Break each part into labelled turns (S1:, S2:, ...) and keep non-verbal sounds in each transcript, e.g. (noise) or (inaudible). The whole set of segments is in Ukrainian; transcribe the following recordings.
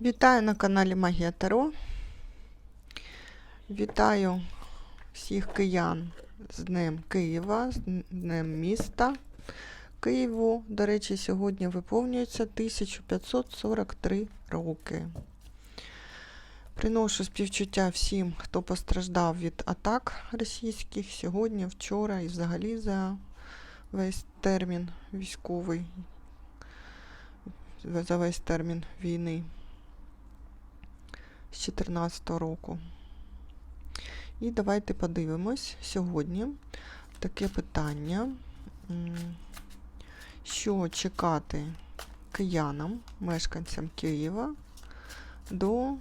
S1: Вітаю на каналі Магія Таро. Вітаю всіх киян з Днем Києва, з Днем міста Києву. До речі, сьогодні виповнюється 1543 роки. Приношу співчуття всім, хто постраждав від атак російських сьогодні, вчора і взагалі за весь термін військовий, за весь термін війни з 2014 року. І давайте подивимось сьогодні таке питання, що чекати киянам, мешканцям Києва до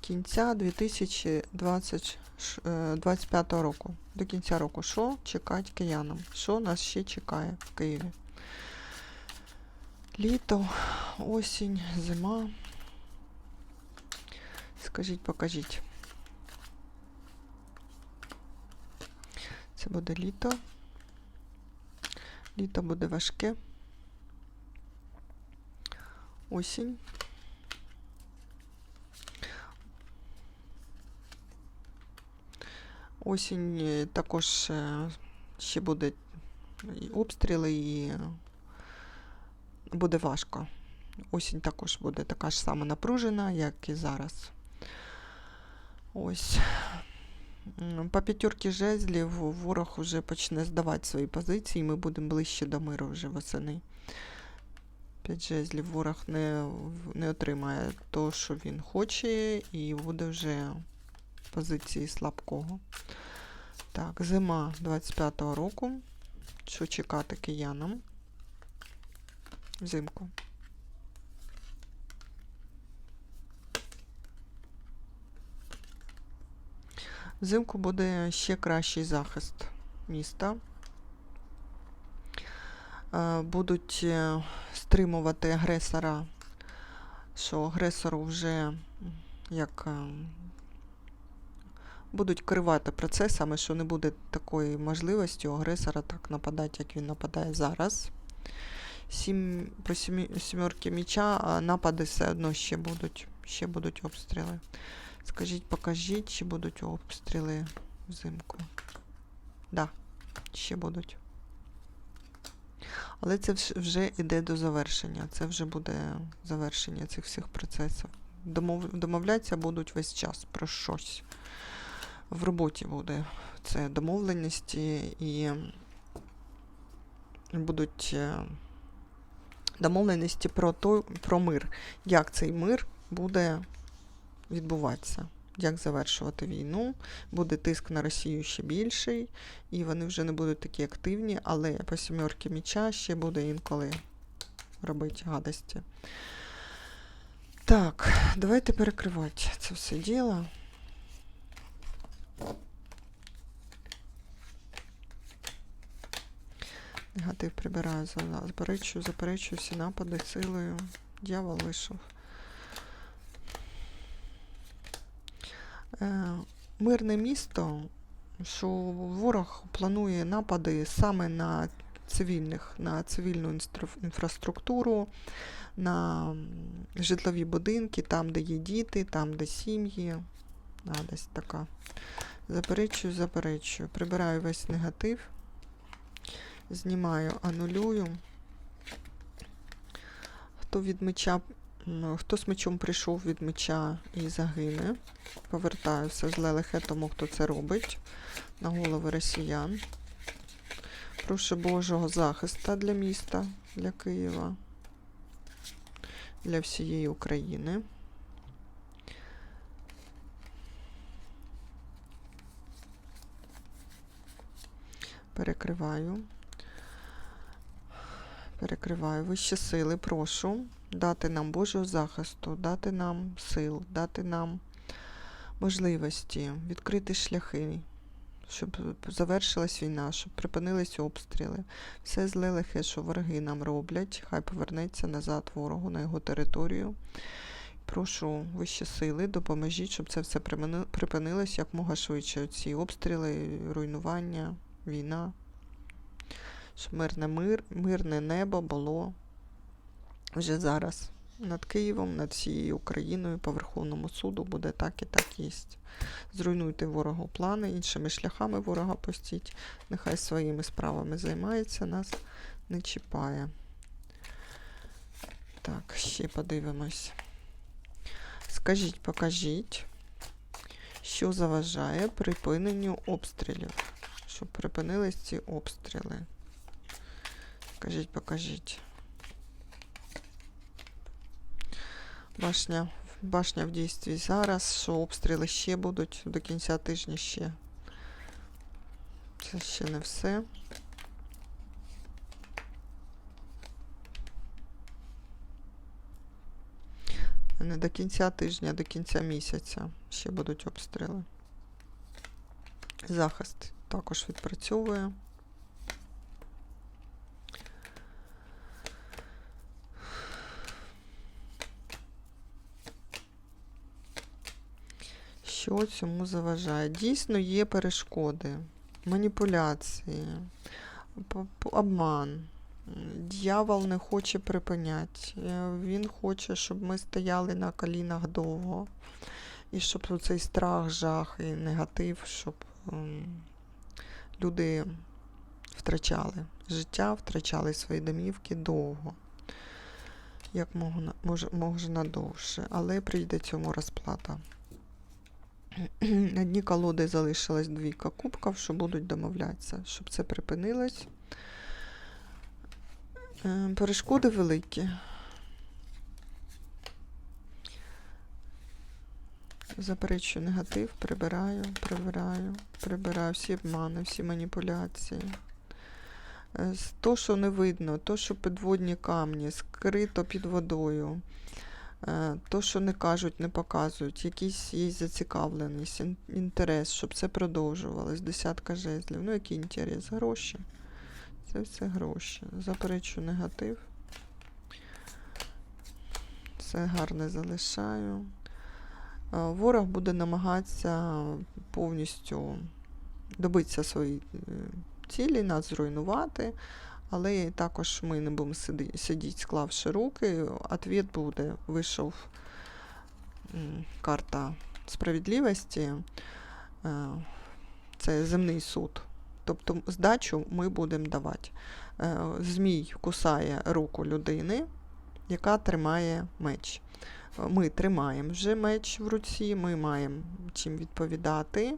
S1: кінця 2025 року. До кінця року. Що чекати киянам? Що нас ще чекає в Києві? Літо, осінь, зима. Скажіть, покажіть. Це буде літо. Літо буде важке. Осінь. Осінь е, також е, ще буде обстріли і буде важко. Осінь також буде така ж сама напружена, як і зараз. Ось. По п'ятірки жезлів ворог вже почне здавати свої позиції, ми будемо ближче до миру вже восени. П'ять жезлів ворог не, не отримає то, що він хоче, і буде вже в позиції слабкого. Так, зима 25-го року. Що чекати киянам? Взимку. Взимку буде ще кращий захист міста. Е, Будуть е, стримувати агресора, що агресору вже як е, будуть керувати процесами, що не буде такої можливості у агресора так нападати, як він нападає зараз. Сім, по сімі, сімерки міча а напади все одно ще будуть, ще будуть обстріли. Скажіть, покажіть, чи будуть обстріли взимку? Да, ще будуть. Але це вже йде до завершення. Це вже буде завершення цих всіх процесів. Домов... Домовлятися будуть весь час про щось. В роботі буде це домовленості і будуть е, домовленості про той, про мир. Як цей мир буде відбуватися? Як завершувати війну? Буде тиск на Росію ще більший, і вони вже не будуть такі активні, але по сімерки міча ще буде інколи робити гадості. Так, давайте перекривати це все діло. Негатив прибираю за заперечую, заперечую всі напади силою. Дьявол вийшов. Е, мирне місто, що ворог планує напади саме на цивільних, на цивільну інфраструктуру, на житлові будинки, там, де є діти, там, де сім'ї. Десь така. Заперечую, заперечую. Прибираю весь негатив. Знімаю, анулюю. Хто від меча, хто з мечом прийшов від меча і загине. Повертаю все зле лихе тому, хто це робить. На голови росіян. Прошу Божого захиста для міста, для Києва, для всієї України. Перекриваю. Перекриваю вищі сили, прошу дати нам Божого захисту, дати нам сил, дати нам можливості, відкрити шляхи, щоб завершилась війна, щоб припинились обстріли. Все зле лихе, що вороги нам роблять, хай повернеться назад ворогу на його територію. Прошу вищі сили, допоможіть, щоб це все припинилось якмога швидше. Ці обстріли, руйнування, війна. Щоб мирне мир, мирне небо було вже зараз над Києвом, над всією Україною по Верховному суду буде так і так єсть. Зруйнуйте ворогу плани, іншими шляхами ворога постіть. Нехай своїми справами займається, нас не чіпає. Так, ще подивимось. Скажіть, покажіть, що заважає припиненню обстрілів. Щоб припинились ці обстріли. Скажіть, покажіть. Башня, башня в дійстві зараз, що обстріли ще будуть до кінця тижня ще. Це ще не все. Не до кінця тижня, а до кінця місяця ще будуть обстріли. Захист також відпрацьовує. Що цьому заважає? Дійсно є перешкоди, маніпуляції, обман. М, Дьявол не хоче припиняти. Е, Він хоче, щоб ми стояли на колінах довго. І щоб цей страх, жах і негатив, щоб люди втрачали життя, втрачали свої домівки довго. Як можна, може, довше. Але прийде цьому розплата. (clears throat) На дні колоди залишилась двійка кубків, що будуть домовлятися, щоб це припинилось. Е, Перешкоди великі. Заперечую негатив, прибираю, прибираю, прибираю всі обмани, всі маніпуляції. Е, То, що не видно, то, що підводні камні, скрито під водою. Е, То, що не кажуть, не показують, якийсь є зацікавленість, інтерес, щоб це продовжувалось. Десятка жезлів. Ну, який інтерес? Гроші. Це все гроші. Заперечу негатив. Все гарне залишаю. Е, Ворог буде намагатися повністю добитися своєї е, цілі, нас зруйнувати. Але також ми не будемо сидіти, склавши руки. Ответ буде. Вийшов карта справедливості. Е, Це земний суд. Тобто здачу ми будемо давати. Е, Змій кусає руку людини, яка тримає меч. Е, Ми тримаємо вже меч в руці, ми маємо чим відповідати.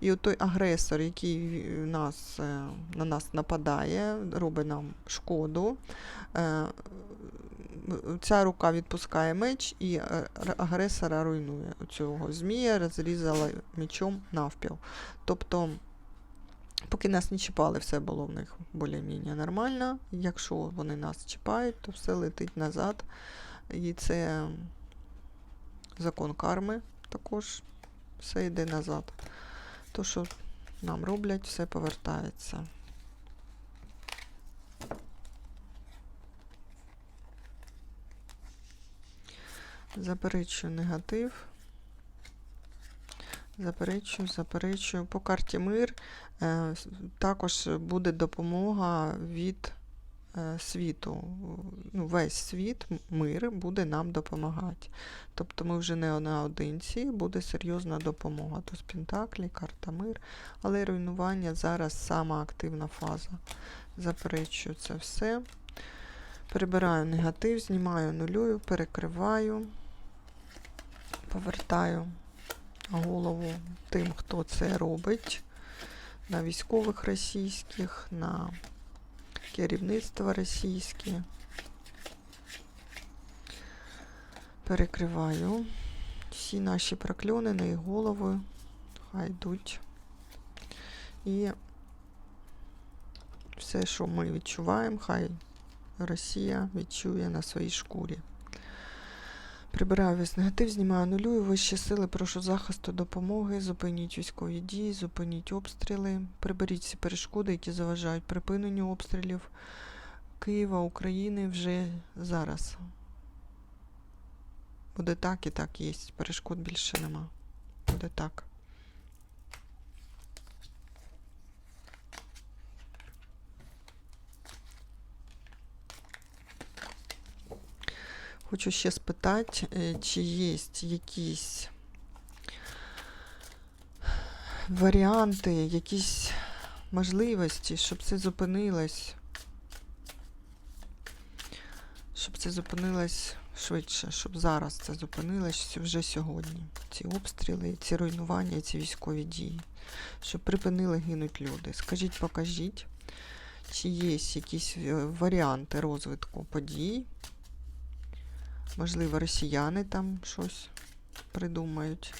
S1: І от той агресор, який нас, е, на нас нападає, робить нам шкоду. е, Ця рука відпускає меч і агресора руйнує. Цього змія розрізала мечом навпіл. Тобто, поки нас не чіпали, все було в них більш-менш нормально. Якщо вони нас чіпають, то все летить назад. І це закон карми також все йде назад. То, що нам роблять, все повертається. Заперечую негатив. Заперечую, заперечую. По карті мир е, також буде допомога від світу. Ну, весь світ, мир буде нам допомагати. Тобто ми вже не наодинці, буде серйозна допомога. Туз Пентаклі, карта мир, але руйнування зараз сама активна фаза. Заперечую це все. Прибираю негатив, знімаю нулюю, перекриваю, повертаю голову тим, хто це робить, на військових російських, на керівництво російське. Перекриваю всі наші прокльони на їх голови. Хай йдуть. І все, що ми відчуваємо, хай Росія відчує на своїй шкурі. Прибираю весь негатив, знімаю нулюю. Вищі сили, прошу захисту, допомоги. Зупиніть військові дії, зупиніть обстріли. Приберіть всі перешкоди, які заважають припиненню обстрілів Києва, України вже зараз. Буде так і так є. Перешкод більше нема. Буде так. Хочу ще спитати, е, чи є якісь варіанти, якісь можливості, щоб це зупинилось. Щоб це зупинилось швидше, щоб зараз це зупинилось вже сьогодні. Ці обстріли, ці руйнування, ці військові дії. Щоб припинили гинуть люди. Скажіть, покажіть, чи є якісь е, варіанти розвитку подій. Можливо, росіяни там щось придумають,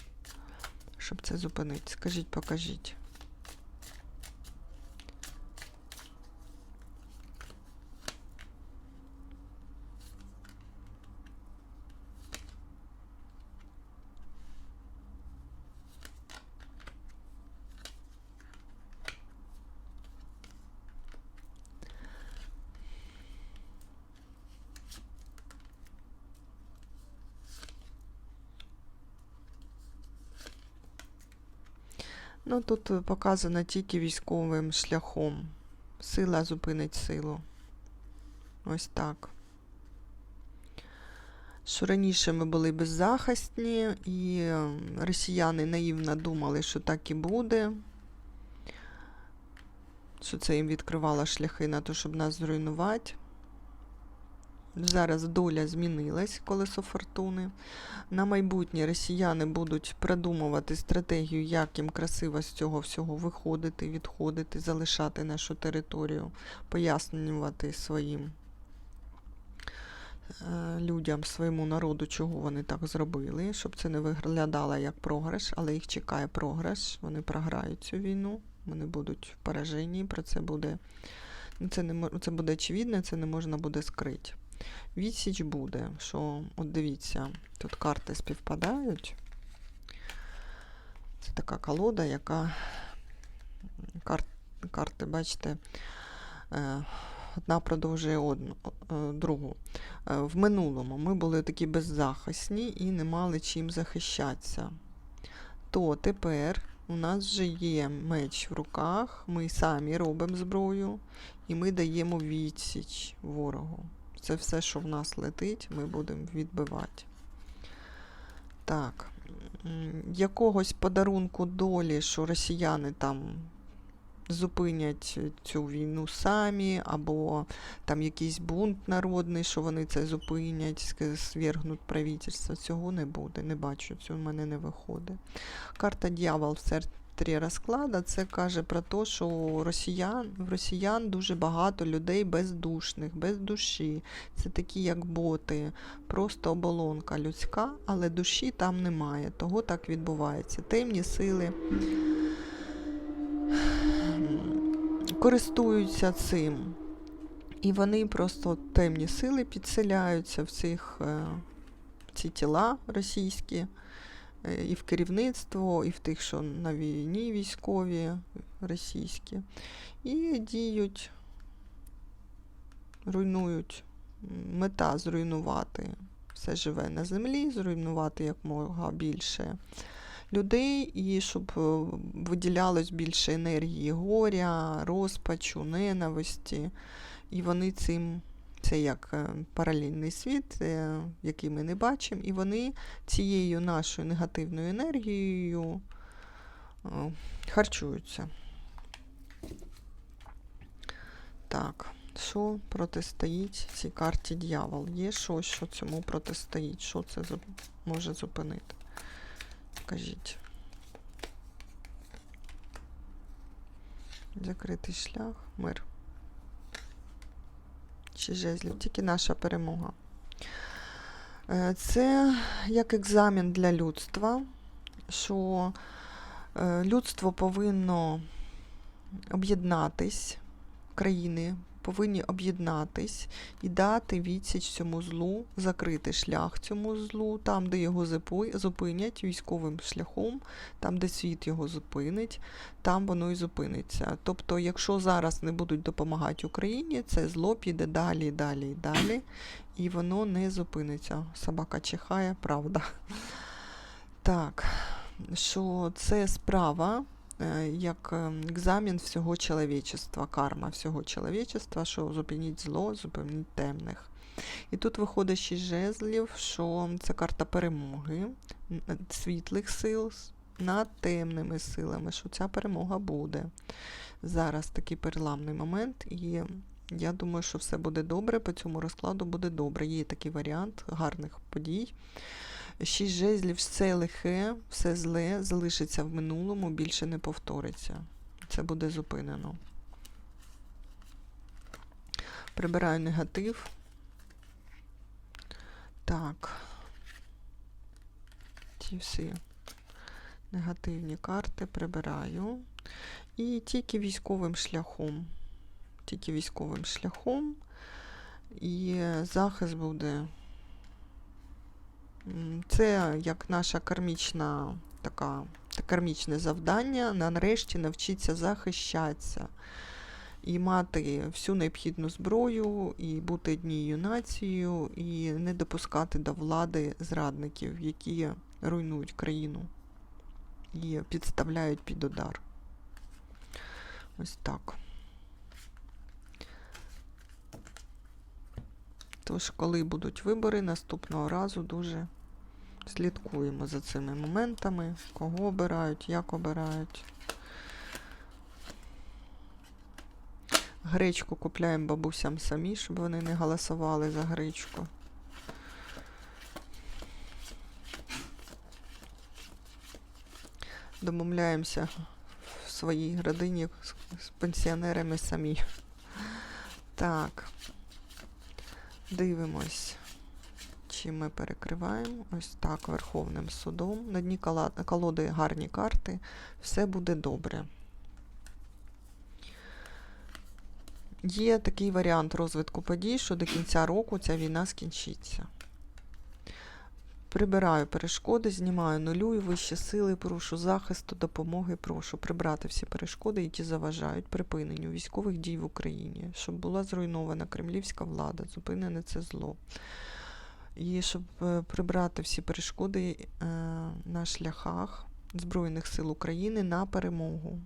S1: щоб це зупинити. Скажіть, покажіть. Ну, тут е, показано тільки військовим шляхом. Сила зупинить силу. Ось так. Що раніше ми були беззахисні, і росіяни наївно думали, що так і буде. Що це їм відкривало шляхи на те, щоб нас зруйнувати. Зараз доля змінилась, колесо фортуни. На майбутнє росіяни будуть продумувати стратегію, як їм красиво з цього всього виходити, відходити, залишати нашу територію, пояснювати своїм е, людям, своєму народу, чого вони так зробили, щоб це не виглядало як програш, але їх чекає програш. Вони програють цю війну, вони будуть в пораженні, про це буде. Це не це буде очевидно, це не можна буде скрити. Відсіч буде, що, от дивіться, тут карти співпадають. Це така колода, яка кар... карти, бачите, е, одна продовжує одну, е, другу. Е, В минулому ми були такі беззахисні і не мали чим захищатися. То тепер у нас вже є меч в руках, ми самі робимо зброю і ми даємо відсіч ворогу. Це все, що в нас летить, ми будемо відбивати. Так. Якогось подарунку долі, що росіяни там зупинять цю війну самі, або там якийсь бунт народний, що вони це зупинять, свергнуть правительство. Цього не буде. Не бачу, цього в мене не виходить. Карта дьявол в центрі розклада це каже про те, що у росіян, в росіян дуже багато людей бездушних, без душі. Це такі, як боти, просто оболонка людська, але душі там немає. Того так відбувається. Темні сили користуються цим. І вони просто темні сили підселяються в цих е, ці тіла російські, і в керівництво, і в тих, що на війні військові російські, і діють, руйнують. Мета зруйнувати все живе на землі, зруйнувати якомога більше людей, і щоб е, виділялось більше енергії горя, розпачу, ненависті. І вони цим, це як е, паралельний світ, е, який ми не бачимо, і вони цією нашою негативною енергією е, харчуються. Так, що протистоїть цій карті дьявол? Є щось, що цьому протистоїть? Що це може зупинити? Кажіть. Закритий шлях, мир. Чи жезлів, тільки наша перемога. Е, Це як екзамен для людства, що е, людство повинно об'єднатись, країни повинні об'єднатись і дати відсіч цьому злу, закрити шлях цьому злу, там, де його зупинять військовим шляхом, там, де світ його зупинить, там воно і зупиниться. Тобто, якщо зараз не будуть допомагати Україні, це зло піде далі, далі і далі, і воно не зупиниться. Собака чихає, правда. Так, що це справа як е, екзамен всього чоловічества, карма всього чоловічества, що зупиніть зло, зупиніть темних. І тут виходить шість жезлів, що це карта перемоги світлих сил над темними силами, що ця перемога буде. Зараз такий переламний момент, і я думаю, що все буде добре. По цьому розкладу буде добре. Є такий варіант гарних подій. Шість жезлів, все лихе, все зле, залишиться в минулому, більше не повториться. Це буде зупинено. Прибираю негатив. Так. Ті всі негативні карти прибираю. І тільки військовим шляхом. Тільки військовим шляхом. І захист буде. Це як наша кармічна така, та кармічне завдання нарешті навчитися захищатися і мати всю необхідну зброю, і бути однією нацією, і не допускати до влади зрадників, які руйнують країну і підставляють під удар. Ось так. Тож, коли будуть вибори, наступного разу дуже слідкуємо за цими моментами, кого обирають, як обирають. Гречку купляємо бабусям самі, щоб вони не голосували за гречку. Домовляємося в своїй родині з, пенсіонерами самі. Так. Дивимось, чи ми перекриваємо. Ось так, Верховним судом. На дні колоди гарні карти. Все буде добре. Є такий варіант розвитку подій, що до кінця року ця війна скінчиться. Прибираю перешкоди, знімаю нулюю вищі сили, прошу захисту, допомоги, прошу прибрати всі перешкоди, які заважають припиненню військових дій в Україні, щоб була зруйнована кремлівська влада, зупинене це зло. І щоб е, прибрати всі перешкоди е, на шляхах Збройних сил України на перемогу.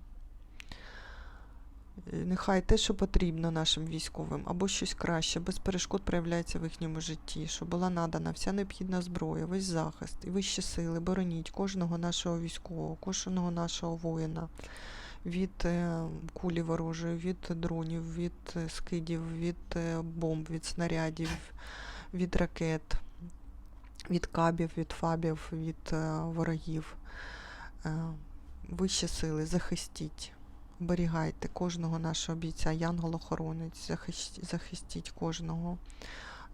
S1: Нехай те, що потрібно нашим військовим, або щось краще, без перешкод проявляється в їхньому житті, щоб була надана вся необхідна зброя, весь захист і вищі сили, бороніть кожного нашого військового, кожного нашого воїна від е, кулі ворожої, від дронів, від е, скидів, від е, бомб, від снарядів, від ракет, від кабів, від фабів, від ворогів. Вищі сили, захистіть. Оберігайте кожного нашого бійця, янгол-охоронець, захистіть кожного.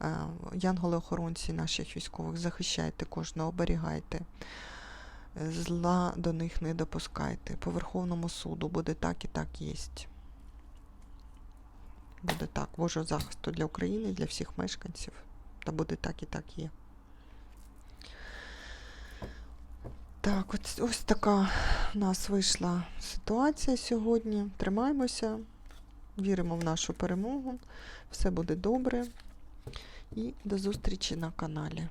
S1: Е, Янголи-охоронці наших військових, захищайте кожного, оберігайте. Зла до них не допускайте. По Верховному суду буде так і так єсть. Буде так. Божого захисту для України, для всіх мешканців. Та буде так і так є. Так, ось, ось така у нас вийшла ситуація сьогодні. Тримаємося, віримо в нашу перемогу. Все буде добре. І до зустрічі на каналі.